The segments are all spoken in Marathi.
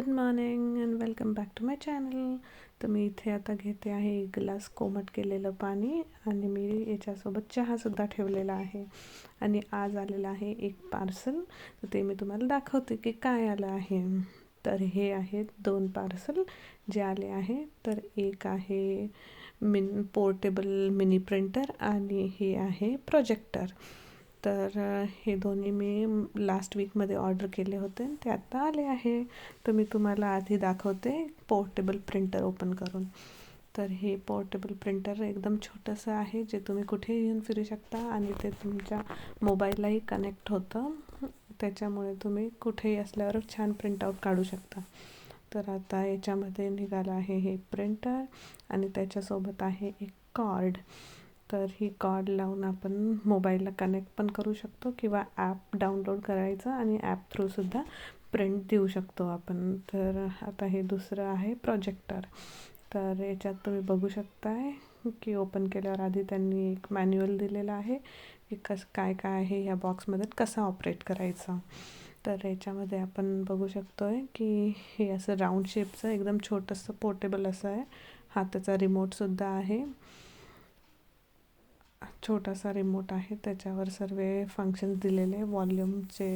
Good morning and welcome back to my channel. तर मी इथे आता घेते आहे एक ग्लास कोमट केलेलं पाणी आणि मी याच्यासोबत चहासुद्धा ठेवलेला आहे. आणि आज आलेलं आहे एक पार्सल. तर ते मी तुम्हाला दाखवते की काय आलं आहे. तर हे आहेत दोन पार्सल जे आले आहे. तर एक आहे मिन पोर्टेबल मिनी प्रिंटर आणि हे आहे प्रोजेक्टर. तर हे दोन्ही मी लास्ट वीकमध्ये ऑर्डर केले होते. ते आत्ता आले आहे. तर मी तुम्हाला आधी दाखवते. पोर्टेबल प्रिंटर ओपन करून. तर हे पोर्टेबल प्रिंटर एकदम छोटंसं आहे जे तुम्ही कुठेही येऊन फिरू शकता आणि ते तुमच्या मोबाईललाही कनेक्ट होतं. त्याच्यामुळे तुम्ही कुठेही असल्यावर छान प्रिंटआउट काढू शकता. तर आता याच्यामध्ये निघालं आहे हे प्रिंटर आणि त्याच्यासोबत आहे एक कॉर्ड तर ही कॉर्ड लावून आपण मोबाईलला कनेक्ट पण करू शकतो किंवा ॲप डाउनलोड करायचं आणि ॲप थ्रूसुद्धा प्रिंट देऊ शकतो आपण. तर आता हे दुसरं आहे प्रोजेक्टर. तर याच्यात तुम्ही बघू शकताय की ओपन केल्यावर आधी त्यांनी एक मॅन्युअल दिलेलं आहे की कसं काय काय आहे ह्या बॉक्समध्ये कसं ऑपरेट करायचं. तर याच्यामध्ये आपण बघू शकतो आहे की हे असं राऊंड शेपचं एकदम छोटंसं पोर्टेबल असं आहे. हाताचा रिमोटसुद्धा आहे. छोटासा रिमोट आहे. त्याच्यावर सर्व फंक्शन्स दिलेले वॉल्यूमचे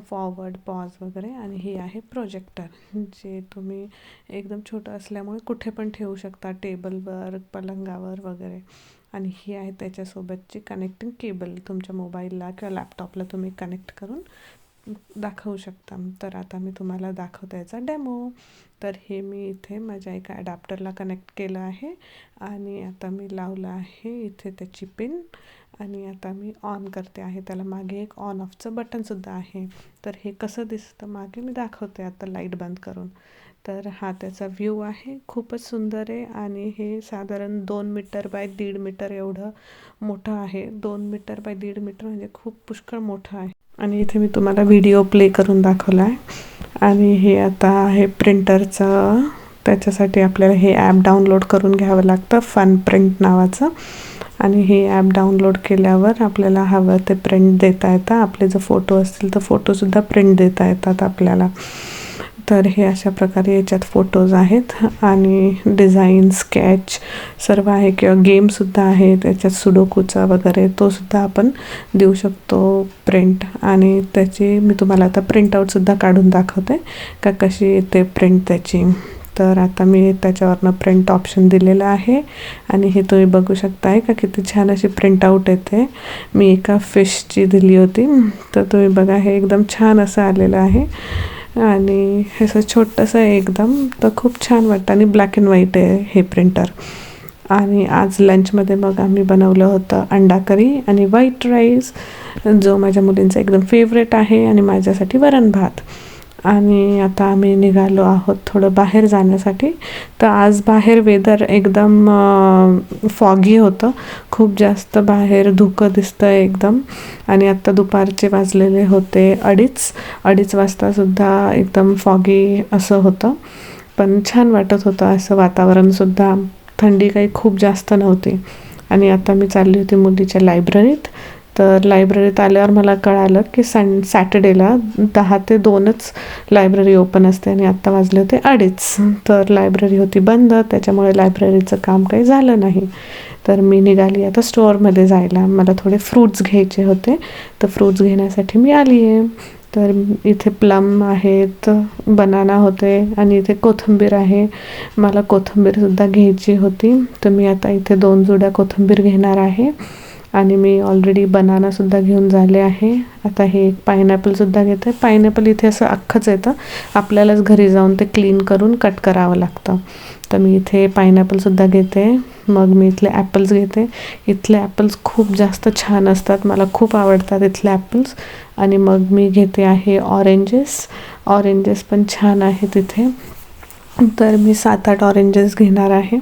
फॉरवर्ड पॉज वगैरे आणि हे आहे प्रोजेक्टर जे तुम्ही एकदम छोटं असल्यामुळे कुठे पण ठेवू शकता. टेबलवर पलंगावर वगैरे. आणि ही आहे त्याच्यासोबतची कनेक्टिंग केबल तुमच्या मोबाईलला किंवा लॅपटॉपला तुम्ही कनेक्ट करून दाखवू शकता. तर आता मी तुम्हाला दाखवते याचा डेमो तर हे मी इथे माझ्या एका ॲडॅप्टरला कनेक्ट केलं आहे. आणि आता मी लावलं आहे इथे त्याची पिन आणि आता मी ऑन करते आहे. त्याला मागे एक ऑन ऑफचं बटनसुद्धा आहे. तर हे कसं दिसतं मागे मी दाखवते आता लाइट बंद करून. तर हा त्याचा व्ह्यू आहे. खूपच सुंदर आहे. आणि हे साधारण दोन मीटर बाय दीड मीटर एवढं मोठं आहे. दोन मीटर बाय दीड मीटर म्हणजे खूप पुष्कळ मोठं आहे. आणि इथे मी तुम्हाला व्हिडिओ प्ले करून दाखवला आहे आणि हे आता आहे प्रिंटरचं त्याच्यासाठी आपल्याला हे ॲप डाउनलोड करून घ्यावं लागतं फन प्रिंट नावाचं. आणि हे ॲप डाउनलोड केल्यावर आपल्याला हवं ते प्रिंट देता येतं. आपले जर फोटो असतील तर फोटोसुद्धा प्रिंट देता येतात आपल्याला. तर हे अशा प्रकारे याच्यात फोटोज आहेत आणि डिझाईन स्केच सर्व आहे किंवा गेमसुद्धा आहे. त्याच्यात सुडोकूचा वगैरे तोसुद्धा आपण देऊ शकतो प्रिंट आणि त्याची मी तुम्हाला आता प्रिंटआउटसुद्धा काढून दाखवते का कशी येते प्रिंट त्याची. तर आता मी त्याच्यावरनं प्रिंट ऑप्शन दिलेलं आहे. आणि हे तुम्ही बघू शकताय का किती छान अशी प्रिंटआउट येते. मी एका फिशची दिली होती. तर तुम्ही बघा हे एकदम छान असं आलेलं आहे. आणि असं छोटंसं आहे एकदम तर खूप छान वाटतं. आणि ब्लॅक अँड व्हाईट आहे हे प्रिंटर आणि आज लंचमध्ये मग आम्ही बनवलं होतं अंडा करी आणि व्हाईट राईस जो माझ्या मुलींचा एकदम फेवरेट आहे आणि माझ्यासाठी वरण भात. आणि आता आम्ही निघालो आहोत थोडं बाहेर जाण्यासाठी. तर आज बाहेर वेदर एकदम फॉगी होतं. खूप जास्त बाहेर धुकं दिसतं एकदम. आणि आत्ता दुपारचे वाजलेले होते अडीच. अडीच वाजतासुद्धा एकदम फॉगी असं होतं. पण छान वाटत होतं असं वातावरणसुद्धा थंडी काही खूप जास्त नव्हती. आणि आता मी चालली होती मुलीच्या लायब्ररीत तर लायब्ररीत आल्यावर मला कळालं की सन सॅटर्डेला दहा ते दोनच लायब्ररी ओपन असते आणि आत्ता वाजले होते अडीच. तर लायब्ररी होती बंद त्याच्यामुळे लायब्ररीचं काम काही झालं नाही. तर मी निघाली आता स्टोअरमध्ये जायला. मला थोडे फ्रूट्स घ्यायचे होते. तर फ्रूट्स घेण्यासाठी मी आली आहे तर इथे प्लम आहेत बनाना होते आणि इथे कोथिंबीर आहे. मला कोथिंबीरसुद्धा घ्यायची होती. तर मी आता इथे दोन जुड्या कोथिंबीर घेणार आहे. आणि मी ऑलरेडी बनानासुद्धा घेऊन झाले आहे. आता हे एक पायनॅपलसुद्धा घेते. पायनॅपल इथे असं अख्खंच येतं. आपल्यालाच घरी जाऊन ते क्लीन करून कट करावं लागतं. तर मी इथे पायनॅपलसुद्धा घेते. मग मी इथले ॲपल्स घेते. इथले ॲपल्स खूप जास्त छान असतात. मला खूप आवडतात इथले ॲपल्स आणि मग मी घेते आहे ऑरेंजेस ऑरेंजेस पण छान आहेत इथे. तर मी सात आठ ऑरेंजेस घेणार आहे.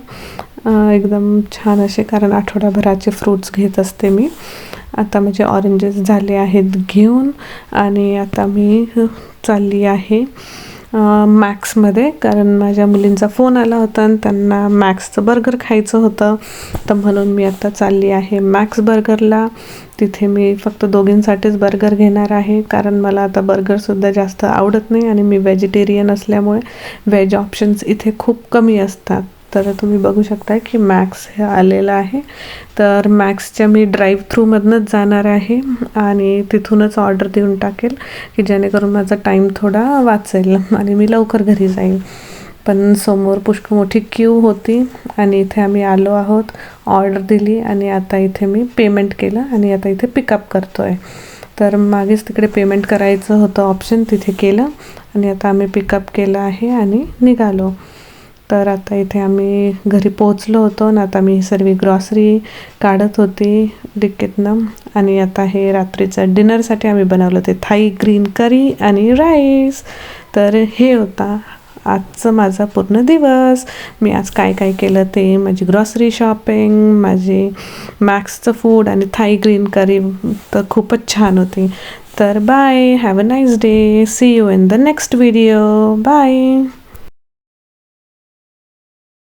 एकदम छान असे कारण आठवड्याभराचे फ्रूट्स घेत असते मी. आता माझे ऑरेंजेस झाले आहेत घेऊन आणि आता मी चालली आहे मॅक्समध्ये कारण माझ्या मुलींचा फोन आला होता आणि त्यांना मॅक्सचं बर्गर खायचं होतं. तर म्हणून मी आता चालली आहे मॅक्स बर्गरला तिथे मी फक्त दोघींसाठीच बर्गर घेणार आहे. कारण मला आता बर्गरसुद्धा जास्त आवडत नाही आणि मी व्हेजिटेरियन असल्यामुळे व्हेज ऑप्शन्स इथे खूप कमी असतात. तर तुम्ही बघू शकता की मॅक्स हे आलेलं आहे. तर मॅक्सच्या मी ड्राईव्ह थ्रूमधनंच जाणार आहे आणि तिथूनच ऑर्डर देऊन टाकेल की जेणेकरून माझा टाईम थोडा वाचेल आणि मी लवकर घरी जाईल पण समोर पुष्कळ मोठी क्यू होती आणि इथे आम्ही आलो आहोत ऑर्डर दिली आणि आता इथे मी पेमेंट केलं आणि आता इथे पिकअप करतो आहे तर मागेच तिकडे पेमेंट करायचं होतं ऑप्शन तिथे केलं आणि आता आम्ही पिकअप केलं आहे आणि निघालो. तर आता इथे आम्ही घरी पोहोचलो होतो ना आता मी सर्व ग्रॉसरी काढत होती डिक्कीतनं आणि आता हे रात्रीचं डिनरसाठी आम्ही बनवलं ते थाई ग्रीन करी आणि राईस. तर हे होता आजचं माझा पूर्ण दिवस. मी आज काय काय केलं ते माझी ग्रॉसरी शॉपिंग माझी मॅक्सचं फूड आणि थाई ग्रीन करी तर खूपच छान होती. तर bye have a nice day see you in the next video bye